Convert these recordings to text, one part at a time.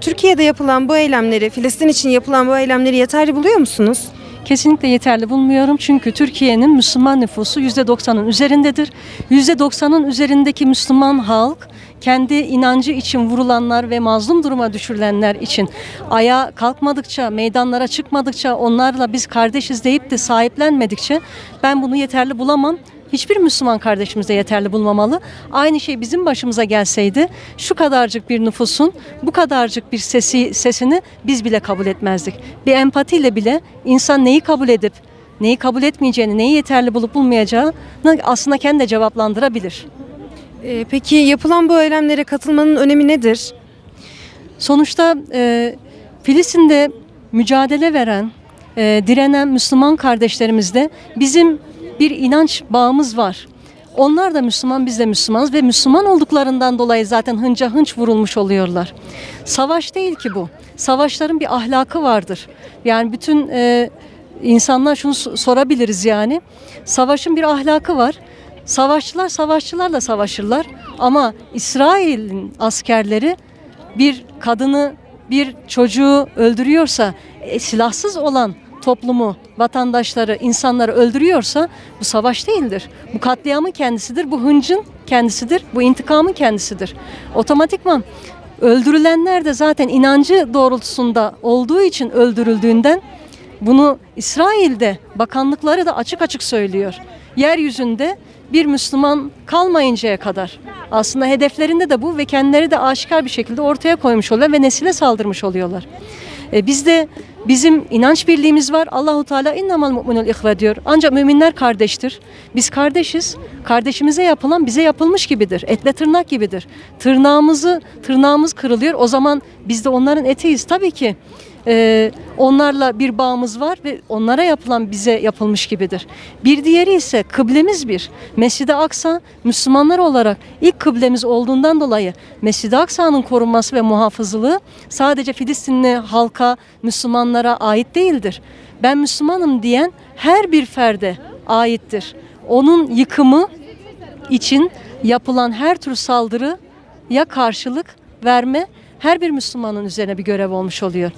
Türkiye'de yapılan bu eylemleri, Filistin için yapılan bu eylemleri yeterli buluyor musunuz? Kesinlikle yeterli bulmuyorum çünkü Türkiye'nin Müslüman nüfusu %90'ın üzerindedir. %90'ın üzerindeki Müslüman halk kendi inancı için vurulanlar ve mazlum duruma düşürülenler için ayağa kalkmadıkça, meydanlara çıkmadıkça, onlarla biz kardeşiz deyip de sahiplenmedikçe ben bunu yeterli bulamam. Hiçbir Müslüman kardeşimiz de yeterli bulmamalı. Aynı şey bizim başımıza gelseydi şu kadarcık bir nüfusun bu kadarcık bir sesi sesini biz bile kabul etmezdik. Bir empatiyle bile insan neyi kabul edip neyi kabul etmeyeceğini, neyi yeterli bulup bulmayacağını aslında kendi de cevaplandırabilir. Ee, peki yapılan bu eylemlere katılmanın önemi nedir? Sonuçta e, Filistin'de mücadele veren, e, direnen Müslüman kardeşlerimizde bizim bir inanç bağımız var. Onlar da Müslüman, biz de Müslümanız ve Müslüman olduklarından dolayı zaten hınca hınç vurulmuş oluyorlar. Savaş değil ki bu. Savaşların bir ahlakı vardır. Yani bütün e, insanlar şunu so- sorabiliriz yani. Savaşın bir ahlakı var. Savaşçılar savaşçılarla savaşırlar ama İsrail'in askerleri bir kadını, bir çocuğu öldürüyorsa, e, silahsız olan toplumu, vatandaşları, insanları öldürüyorsa bu savaş değildir. Bu katliamın kendisidir, bu hıncın kendisidir, bu intikamın kendisidir. Otomatikman öldürülenler de zaten inancı doğrultusunda olduğu için öldürüldüğünden bunu İsrail'de bakanlıkları da açık açık söylüyor. Yeryüzünde bir Müslüman kalmayıncaya kadar aslında hedeflerinde de bu ve kendileri de aşikar bir şekilde ortaya koymuş oluyorlar ve nesile saldırmış oluyorlar. E, bizde bizim inanç birliğimiz var. Allahu Teala innamal mu'minul ihve diyor. Ancak müminler kardeştir. Biz kardeşiz. Kardeşimize yapılan bize yapılmış gibidir. Etle tırnak gibidir. Tırnağımızı tırnağımız kırılıyor. O zaman biz de onların etiyiz. Tabii ki e, onlarla bir bağımız var ve onlara yapılan bize yapılmış gibidir. Bir diğeri ise kıblemiz bir. Mescid-i Aksa Müslümanlar olarak ilk kıblemiz olduğundan dolayı Mescid-i Aksa'nın korunması ve muhafızlığı sadece Filistinli halka, Müslümanlara ait değildir. Ben Müslümanım diyen her bir ferde aittir. Onun yıkımı için yapılan her tür saldırı ya karşılık verme her bir Müslümanın üzerine bir görev olmuş oluyor.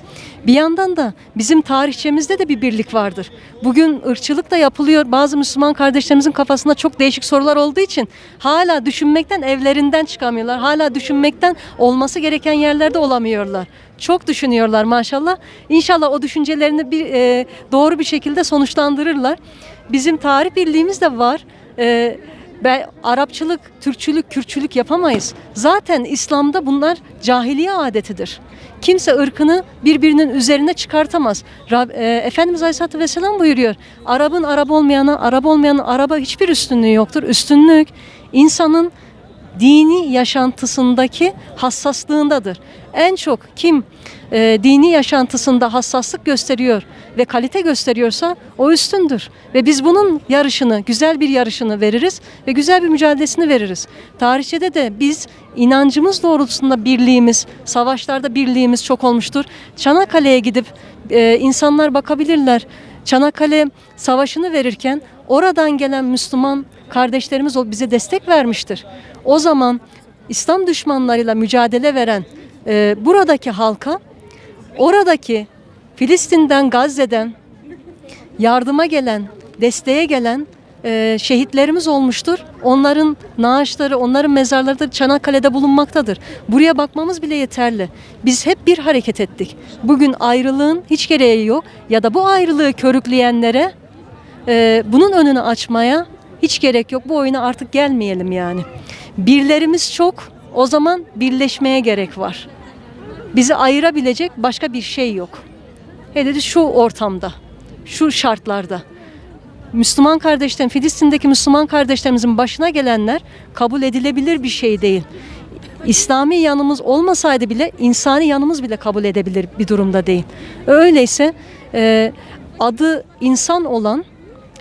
Bir yandan da bizim tarihçemizde de bir birlik vardır. Bugün ırkçılık da yapılıyor. Bazı Müslüman kardeşlerimizin kafasında çok değişik sorular olduğu için hala düşünmekten evlerinden çıkamıyorlar. Hala düşünmekten olması gereken yerlerde olamıyorlar. Çok düşünüyorlar maşallah. İnşallah o düşüncelerini bir e, doğru bir şekilde sonuçlandırırlar. Bizim tarih birliğimiz de var. E, ben Arapçılık, Türkçülük, Kürtçülük yapamayız. Zaten İslam'da bunlar cahiliye adetidir. Kimse ırkını birbirinin üzerine çıkartamaz. Rab, e, Efendimiz Aleyhisselatü Vesselam buyuruyor. Arap'ın Arap olmayana, Arap olmayanın Arap'a hiçbir üstünlüğü yoktur. Üstünlük insanın dini yaşantısındaki hassaslığındadır. En çok kim e, dini yaşantısında hassaslık gösteriyor ve kalite gösteriyorsa o üstündür. Ve biz bunun yarışını, güzel bir yarışını veririz ve güzel bir mücadelesini veririz. Tarihçede de biz inancımız doğrultusunda birliğimiz, savaşlarda birliğimiz çok olmuştur. Çanakkale'ye gidip e, insanlar bakabilirler. Çanakkale Savaşı'nı verirken oradan gelen Müslüman kardeşlerimiz bize destek vermiştir. O zaman İslam düşmanlarıyla mücadele veren e, buradaki halka, oradaki Filistin'den, Gazze'den yardıma gelen, desteğe gelen e, şehitlerimiz olmuştur. Onların naaşları, onların mezarları da Çanakkale'de bulunmaktadır. Buraya bakmamız bile yeterli. Biz hep bir hareket ettik. Bugün ayrılığın hiç gereği yok ya da bu ayrılığı körükleyenlere e, bunun önünü açmaya hiç gerek yok. Bu oyuna artık gelmeyelim yani. Birlerimiz çok. O zaman birleşmeye gerek var. Bizi ayırabilecek başka bir şey yok. Hele de şu ortamda, şu şartlarda. Müslüman kardeşlerim, Filistin'deki Müslüman kardeşlerimizin başına gelenler kabul edilebilir bir şey değil. İslami yanımız olmasaydı bile insani yanımız bile kabul edebilir bir durumda değil. Öyleyse e, adı insan olan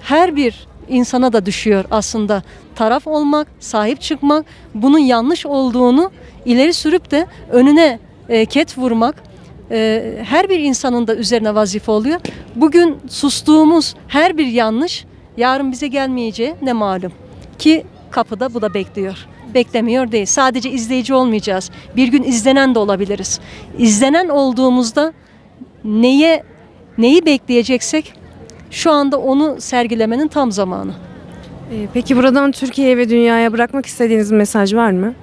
her bir insana da düşüyor aslında taraf olmak, sahip çıkmak, bunun yanlış olduğunu ileri sürüp de önüne e, ket vurmak e, her bir insanın da üzerine vazife oluyor. Bugün sustuğumuz her bir yanlış yarın bize gelmeyeceği ne malum ki kapıda bu da bekliyor. Beklemiyor değil. Sadece izleyici olmayacağız. Bir gün izlenen de olabiliriz. İzlenen olduğumuzda neye neyi bekleyeceksek şu anda onu sergilemenin tam zamanı. Ee, Peki buradan Türkiye'ye ve dünyaya bırakmak istediğiniz bir mesaj var mı?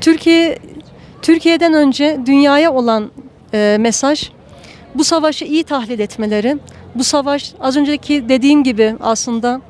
Türkiye Türkiye'den önce dünyaya olan e, mesaj bu savaşı iyi tahlil etmeleri. Bu savaş az önceki dediğim gibi aslında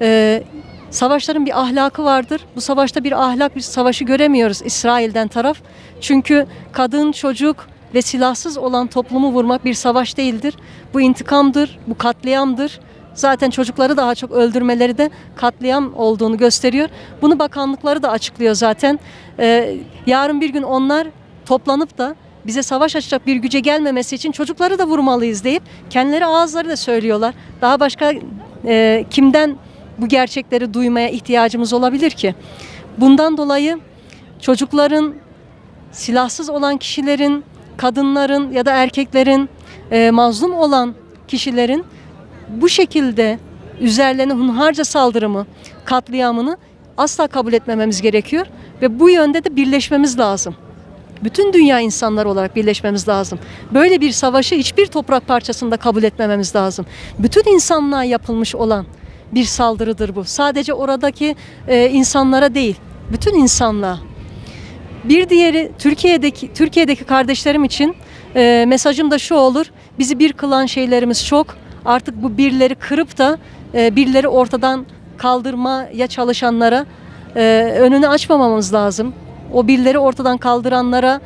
e, savaşların bir ahlakı vardır. Bu savaşta bir ahlak bir savaşı göremiyoruz İsrail'den taraf. Çünkü kadın, çocuk ve silahsız olan toplumu vurmak bir savaş değildir. Bu intikamdır, bu katliamdır. Zaten çocukları daha çok öldürmeleri de katliam olduğunu gösteriyor. Bunu bakanlıkları da açıklıyor zaten. Ee, yarın bir gün onlar toplanıp da bize savaş açacak bir güce gelmemesi için çocukları da vurmalıyız deyip kendileri ağızları da söylüyorlar. Daha başka e, kimden bu gerçekleri duymaya ihtiyacımız olabilir ki? Bundan dolayı çocukların silahsız olan kişilerin, kadınların ya da erkeklerin, e, mazlum olan kişilerin bu şekilde üzerlerine hunharca saldırımı, katliamını asla kabul etmememiz gerekiyor ve bu yönde de birleşmemiz lazım. Bütün dünya insanları olarak birleşmemiz lazım. Böyle bir savaşı hiçbir toprak parçasında kabul etmememiz lazım. Bütün insanlığa yapılmış olan bir saldırıdır bu. Sadece oradaki e, insanlara değil, bütün insanlığa. Bir diğeri Türkiye'deki Türkiye'deki kardeşlerim için e, mesajım da şu olur. Bizi bir kılan şeylerimiz çok. Artık bu birleri kırıp da e, birleri ortadan kaldırmaya çalışanlara e, önünü açmamamız lazım. O birleri ortadan kaldıranlara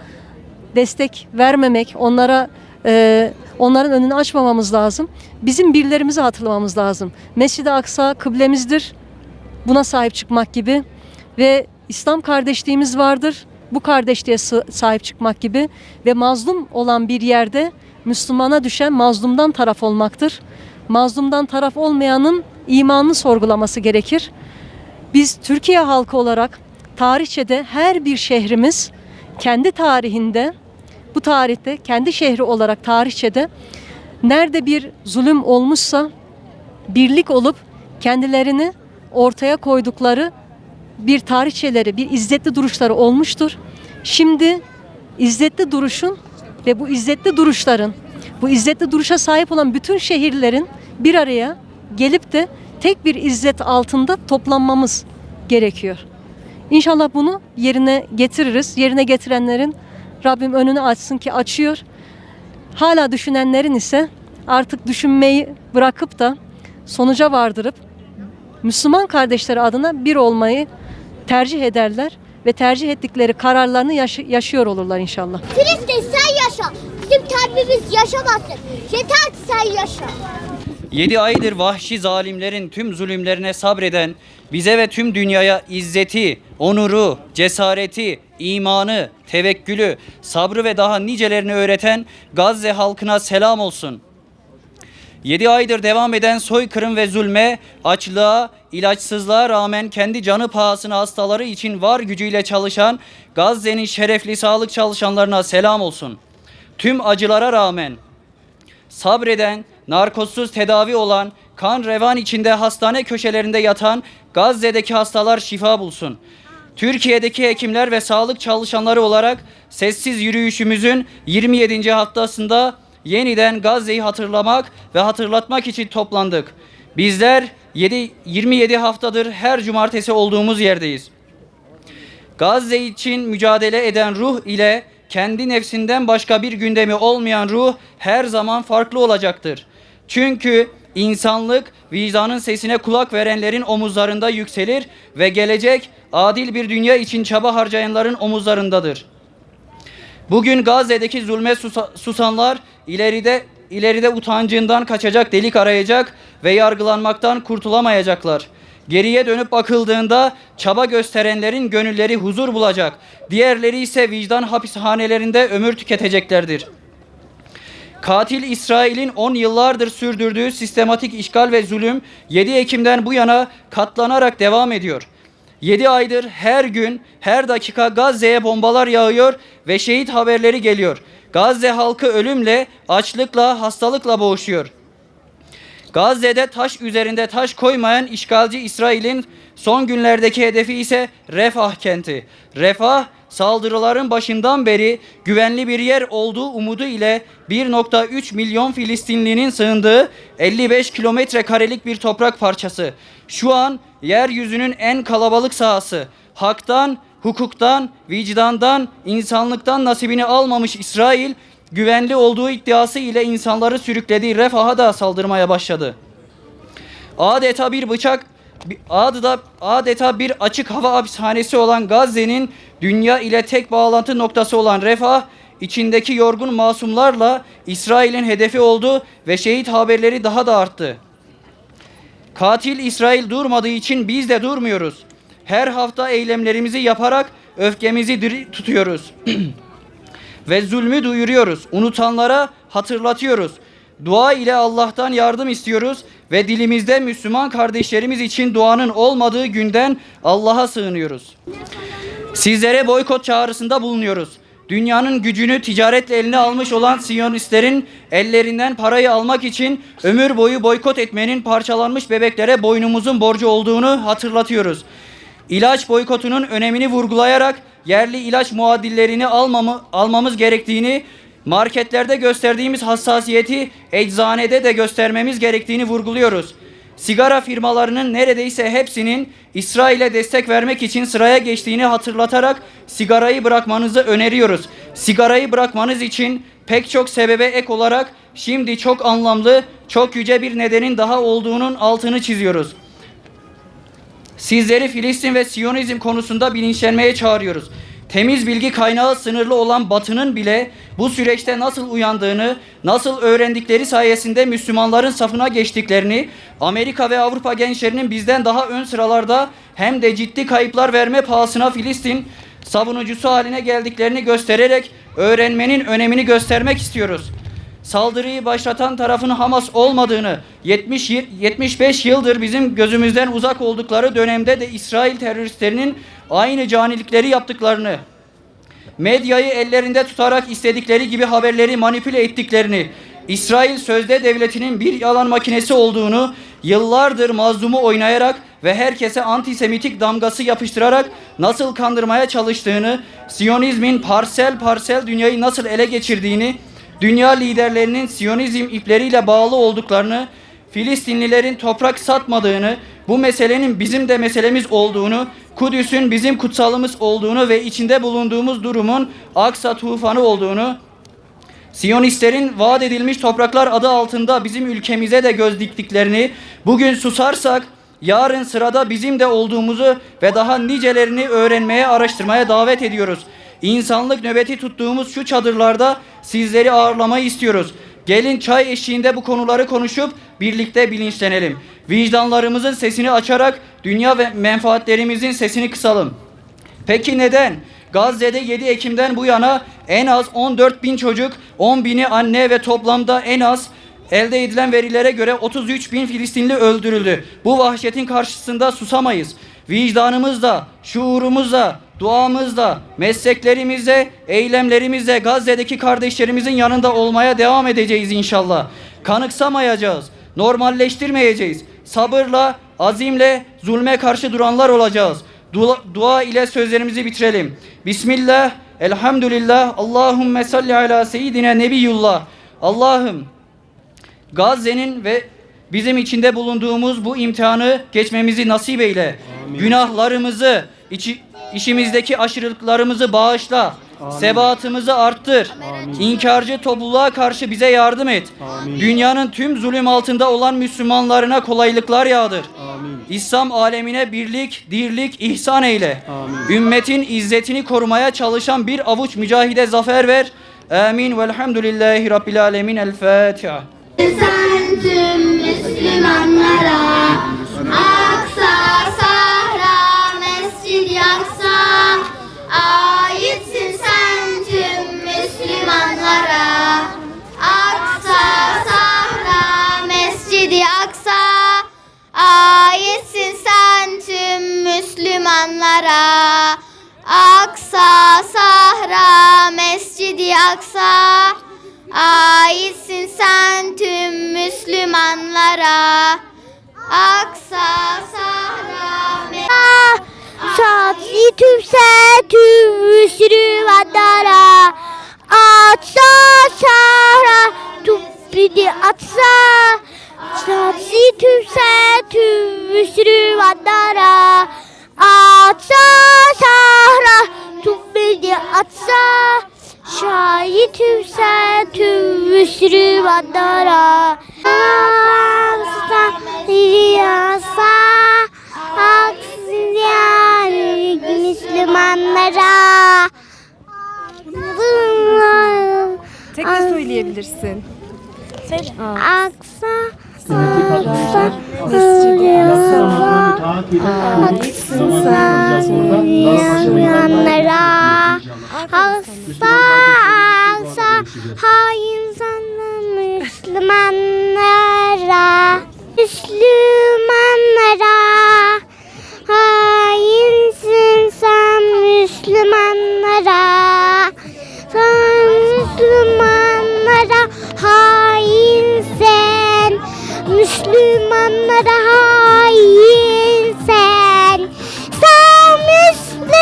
destek vermemek, onlara e, onların önünü açmamamız lazım. Bizim birlerimizi hatırlamamız lazım. Mescid-i Aksa kıblemizdir. Buna sahip çıkmak gibi ve İslam kardeşliğimiz vardır. Bu kardeşliğe sahip çıkmak gibi ve mazlum olan bir yerde Müslümana düşen mazlumdan taraf olmaktır. Mazlumdan taraf olmayanın imanını sorgulaması gerekir. Biz Türkiye halkı olarak tarihçede her bir şehrimiz kendi tarihinde bu tarihte kendi şehri olarak tarihçede nerede bir zulüm olmuşsa birlik olup kendilerini ortaya koydukları bir tarihçeleri, bir izzetli duruşları olmuştur. Şimdi izzetli duruşun ve bu izzetli duruşların, bu izzetli duruşa sahip olan bütün şehirlerin bir araya gelip de tek bir izzet altında toplanmamız gerekiyor. İnşallah bunu yerine getiririz. Yerine getirenlerin Rabbim önünü açsın ki açıyor. Hala düşünenlerin ise artık düşünmeyi bırakıp da sonuca vardırıp Müslüman kardeşleri adına bir olmayı tercih ederler ve tercih ettikleri kararlarını yaşı- yaşıyor olurlar inşallah. Filistin sen yaşa. Bizim kalbimiz yaşamasın. Yeter ki sen yaşa. 7 aydır vahşi zalimlerin tüm zulümlerine sabreden, bize ve tüm dünyaya izzeti, onuru, cesareti, imanı, tevekkülü, sabrı ve daha nicelerini öğreten Gazze halkına selam olsun. 7 aydır devam eden soykırım ve zulme, açlığa, ilaçsızlığa rağmen kendi canı pahasına hastaları için var gücüyle çalışan Gazze'nin şerefli sağlık çalışanlarına selam olsun. Tüm acılara rağmen sabreden, narkozsuz tedavi olan, kan revan içinde hastane köşelerinde yatan Gazze'deki hastalar şifa bulsun. Türkiye'deki hekimler ve sağlık çalışanları olarak sessiz yürüyüşümüzün 27. haftasında yeniden Gazze'yi hatırlamak ve hatırlatmak için toplandık. Bizler 7, 27 haftadır her cumartesi olduğumuz yerdeyiz. Gazze için mücadele eden ruh ile kendi nefsinden başka bir gündemi olmayan ruh her zaman farklı olacaktır. Çünkü insanlık vicdanın sesine kulak verenlerin omuzlarında yükselir ve gelecek adil bir dünya için çaba harcayanların omuzlarındadır. Bugün Gazze'deki zulme susa- susanlar ileride ileride utancından kaçacak delik arayacak ve yargılanmaktan kurtulamayacaklar. Geriye dönüp bakıldığında çaba gösterenlerin gönülleri huzur bulacak. Diğerleri ise vicdan hapishanelerinde ömür tüketeceklerdir. Katil İsrail'in 10 yıllardır sürdürdüğü sistematik işgal ve zulüm 7 Ekim'den bu yana katlanarak devam ediyor. 7 aydır her gün, her dakika Gazze'ye bombalar yağıyor ve şehit haberleri geliyor. Gazze halkı ölümle, açlıkla, hastalıkla boğuşuyor. Gazze'de taş üzerinde taş koymayan işgalci İsrail'in son günlerdeki hedefi ise Refah kenti. Refah saldırıların başından beri güvenli bir yer olduğu umudu ile 1.3 milyon Filistinlinin sığındığı 55 kilometre karelik bir toprak parçası. Şu an yeryüzünün en kalabalık sahası. Haktan, hukuktan, vicdandan, insanlıktan nasibini almamış İsrail güvenli olduğu iddiası ile insanları sürüklediği Refah'a da saldırmaya başladı. Adeta bir bıçak adeta, adeta bir açık hava hapishanesi olan Gazze'nin dünya ile tek bağlantı noktası olan Refah içindeki yorgun masumlarla İsrail'in hedefi oldu ve şehit haberleri daha da arttı. Katil İsrail durmadığı için biz de durmuyoruz. Her hafta eylemlerimizi yaparak öfkemizi diri tutuyoruz. ve zulmü duyuruyoruz. Unutanlara hatırlatıyoruz. Dua ile Allah'tan yardım istiyoruz ve dilimizde Müslüman kardeşlerimiz için duanın olmadığı günden Allah'a sığınıyoruz. Sizlere boykot çağrısında bulunuyoruz. Dünyanın gücünü ticaretle eline almış olan Siyonistlerin ellerinden parayı almak için ömür boyu boykot etmenin parçalanmış bebeklere boynumuzun borcu olduğunu hatırlatıyoruz. İlaç boykotunun önemini vurgulayarak yerli ilaç muadillerini almamı, almamız gerektiğini, marketlerde gösterdiğimiz hassasiyeti eczanede de göstermemiz gerektiğini vurguluyoruz. Sigara firmalarının neredeyse hepsinin İsrail'e destek vermek için sıraya geçtiğini hatırlatarak sigarayı bırakmanızı öneriyoruz. Sigarayı bırakmanız için pek çok sebebe ek olarak şimdi çok anlamlı, çok yüce bir nedenin daha olduğunun altını çiziyoruz. Sizleri Filistin ve Siyonizm konusunda bilinçlenmeye çağırıyoruz. Temiz bilgi kaynağı sınırlı olan Batı'nın bile bu süreçte nasıl uyandığını, nasıl öğrendikleri sayesinde Müslümanların safına geçtiklerini, Amerika ve Avrupa gençlerinin bizden daha ön sıralarda hem de ciddi kayıplar verme pahasına Filistin savunucusu haline geldiklerini göstererek öğrenmenin önemini göstermek istiyoruz saldırıyı başlatan tarafın Hamas olmadığını, 70 yıl- 75 yıldır bizim gözümüzden uzak oldukları dönemde de İsrail teröristlerinin aynı canilikleri yaptıklarını, medyayı ellerinde tutarak istedikleri gibi haberleri manipüle ettiklerini, İsrail sözde devletinin bir yalan makinesi olduğunu, yıllardır mazlumu oynayarak ve herkese antisemitik damgası yapıştırarak nasıl kandırmaya çalıştığını, Siyonizmin parsel parsel dünyayı nasıl ele geçirdiğini, dünya liderlerinin Siyonizm ipleriyle bağlı olduklarını, Filistinlilerin toprak satmadığını, bu meselenin bizim de meselemiz olduğunu, Kudüs'ün bizim kutsalımız olduğunu ve içinde bulunduğumuz durumun Aksa tufanı olduğunu, Siyonistlerin vaat edilmiş topraklar adı altında bizim ülkemize de göz diktiklerini, bugün susarsak yarın sırada bizim de olduğumuzu ve daha nicelerini öğrenmeye, araştırmaya davet ediyoruz. İnsanlık nöbeti tuttuğumuz şu çadırlarda sizleri ağırlamayı istiyoruz. Gelin çay eşliğinde bu konuları konuşup birlikte bilinçlenelim. Vicdanlarımızın sesini açarak dünya ve menfaatlerimizin sesini kısalım. Peki neden? Gazze'de 7 Ekim'den bu yana en az 14 bin çocuk, 10 bini anne ve toplamda en az elde edilen verilere göre 33 bin Filistinli öldürüldü. Bu vahşetin karşısında susamayız. Vicdanımızla, şuurumuzla, duamızla, mesleklerimizle, eylemlerimizle Gazze'deki kardeşlerimizin yanında olmaya devam edeceğiz inşallah. Kanıksamayacağız, normalleştirmeyeceğiz. Sabırla, azimle zulme karşı duranlar olacağız. Dua, dua ile sözlerimizi bitirelim. Bismillah, elhamdülillah, Allahümme salli ala seyyidine nebiyullah. Allah'ım Gazze'nin ve Bizim içinde bulunduğumuz bu imtihanı geçmemizi nasip eyle. Günahlarımızı, içi, işimizdeki aşırılıklarımızı bağışla. Sebatımızı arttır. İnkarcı topluluğa karşı bize yardım et. Dünyanın tüm zulüm altında olan Müslümanlarına kolaylıklar yağdır. İslam alemine birlik, dirlik ihsan eyle. Ümmetin izzetini korumaya çalışan bir avuç mücahide zafer ver. Amin. Velhamdülillahi Rabbil alemin. El Fatiha. Sen tüm Müslümanlara Aksa Aitsin sen tüm Müslümanlara. Aksa Sahra Satsi tümse tüm Müslümanlara. Aksa Sahra tümpidi atsa Satsi tümse tüm Müslümanlara tüm Müslümanlara Aksa Yasa. Aksın yani Müslümanlara. Tek de söyleyebilirsin. Aksa Aksa Yasa. Aksın Müslümanlara. Aksa Aksa Hain Müslümanlara Hainsin sen Müslümanlara. Sen Müslümanlara hainsin Müslümanlara hainsin Sen Müslümanlara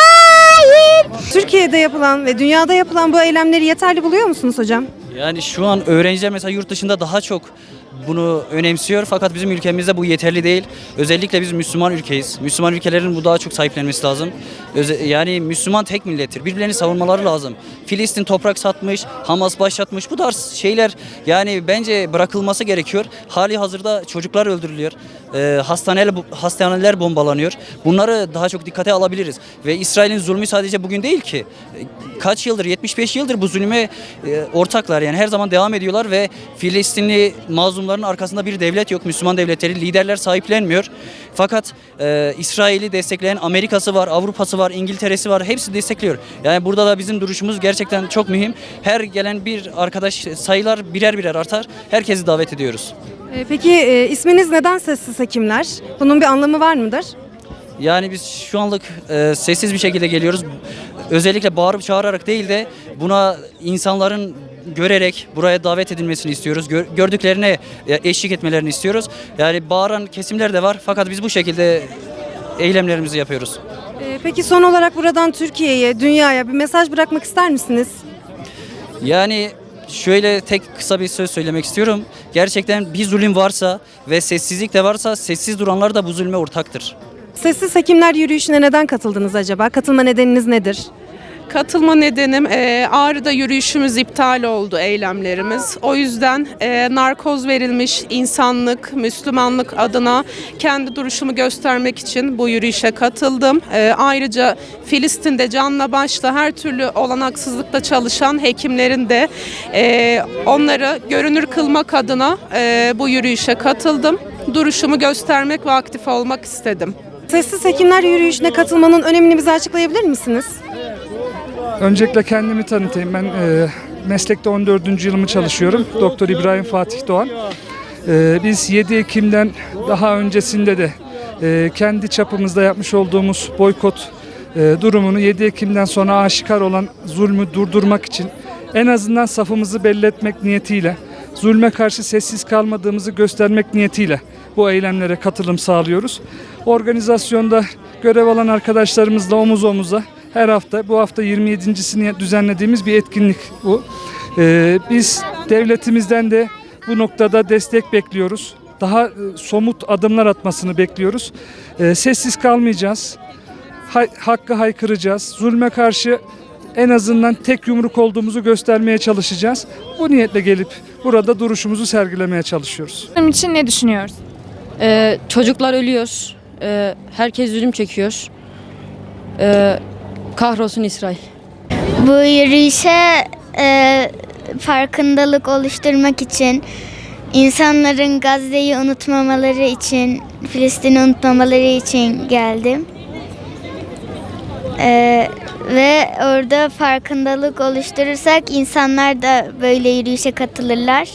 hain. Türkiye'de yapılan ve dünyada yapılan bu eylemleri yeterli buluyor musunuz hocam? Yani şu an öğrenciler mesela yurt dışında daha çok bunu önemsiyor fakat bizim ülkemizde bu yeterli değil. Özellikle biz Müslüman ülkeyiz. Müslüman ülkelerin bu daha çok sahiplenmesi lazım. Öze- yani Müslüman tek millettir. Birbirlerini savunmaları lazım. Filistin toprak satmış, Hamas başlatmış. Bu tarz şeyler yani bence bırakılması gerekiyor. Hali hazırda çocuklar öldürülüyor. Ee, hastaneler, hastaneler bombalanıyor. Bunları daha çok dikkate alabiliriz. Ve İsrail'in zulmü sadece bugün değil ki. Ee, Kaç yıldır, 75 yıldır bu zulüme e, ortaklar. Yani her zaman devam ediyorlar ve Filistinli mazlumların arkasında bir devlet yok. Müslüman devletleri, liderler sahiplenmiyor. Fakat e, İsrail'i destekleyen Amerika'sı var, Avrupa'sı var, İngiltere'si var. Hepsi destekliyor. Yani burada da bizim duruşumuz gerçekten çok mühim. Her gelen bir arkadaş sayılar birer birer artar. Herkesi davet ediyoruz. Ee, Peki e, isminiz neden Sessiz Hekimler? Bunun bir anlamı var mıdır? Yani biz şu anlık e, sessiz bir şekilde geliyoruz. Özellikle bağırıp çağırarak değil de buna insanların görerek buraya davet edilmesini istiyoruz. Gör- gördüklerine e, eşlik etmelerini istiyoruz. Yani bağıran kesimler de var fakat biz bu şekilde eylemlerimizi yapıyoruz. Ee, Peki son olarak buradan Türkiye'ye, dünyaya bir mesaj bırakmak ister misiniz? Yani şöyle tek kısa bir söz söylemek istiyorum. Gerçekten bir zulüm varsa ve sessizlik de varsa sessiz duranlar da bu zulme ortaktır. Sessiz Hekimler yürüyüşüne neden katıldınız acaba? Katılma nedeniniz nedir? Katılma nedenim e, Ağrı'da yürüyüşümüz iptal oldu eylemlerimiz. O yüzden e, narkoz verilmiş insanlık, Müslümanlık adına kendi duruşumu göstermek için bu yürüyüşe katıldım. E, ayrıca Filistin'de canla başla her türlü olanaksızlıkla çalışan hekimlerin de e, onları görünür kılmak adına e, bu yürüyüşe katıldım. Duruşumu göstermek ve aktif olmak istedim. Sessiz Hekimler yürüyüşüne katılmanın önemini bize açıklayabilir misiniz? Öncelikle kendimi tanıtayım. Ben e, meslekte 14. yılımı çalışıyorum. Doktor İbrahim Fatih Doğan. E, biz 7 Ekim'den daha öncesinde de e, kendi çapımızda yapmış olduğumuz boykot e, durumunu 7 Ekim'den sonra aşikar olan zulmü durdurmak için en azından safımızı belli etmek niyetiyle, zulme karşı sessiz kalmadığımızı göstermek niyetiyle bu eylemlere katılım sağlıyoruz. Organizasyonda görev alan arkadaşlarımızla omuz omuza her hafta bu hafta 27.sini düzenlediğimiz bir etkinlik bu. Ee, biz devletimizden de bu noktada destek bekliyoruz. Daha e, somut adımlar atmasını bekliyoruz. Ee, sessiz kalmayacağız. Hay- hakkı haykıracağız. Zulme karşı en azından tek yumruk olduğumuzu göstermeye çalışacağız. Bu niyetle gelip burada duruşumuzu sergilemeye çalışıyoruz. Bizim için ne düşünüyoruz? Ee, çocuklar ölüyor. Ee, herkes zulüm çekiyor. Ee, kahrolsun İsrail. Bu yürüyüşe e, farkındalık oluşturmak için, insanların Gazze'yi unutmamaları için, Filistin'i unutmamaları için geldim. E, ve orada farkındalık oluşturursak insanlar da böyle yürüyüşe katılırlar.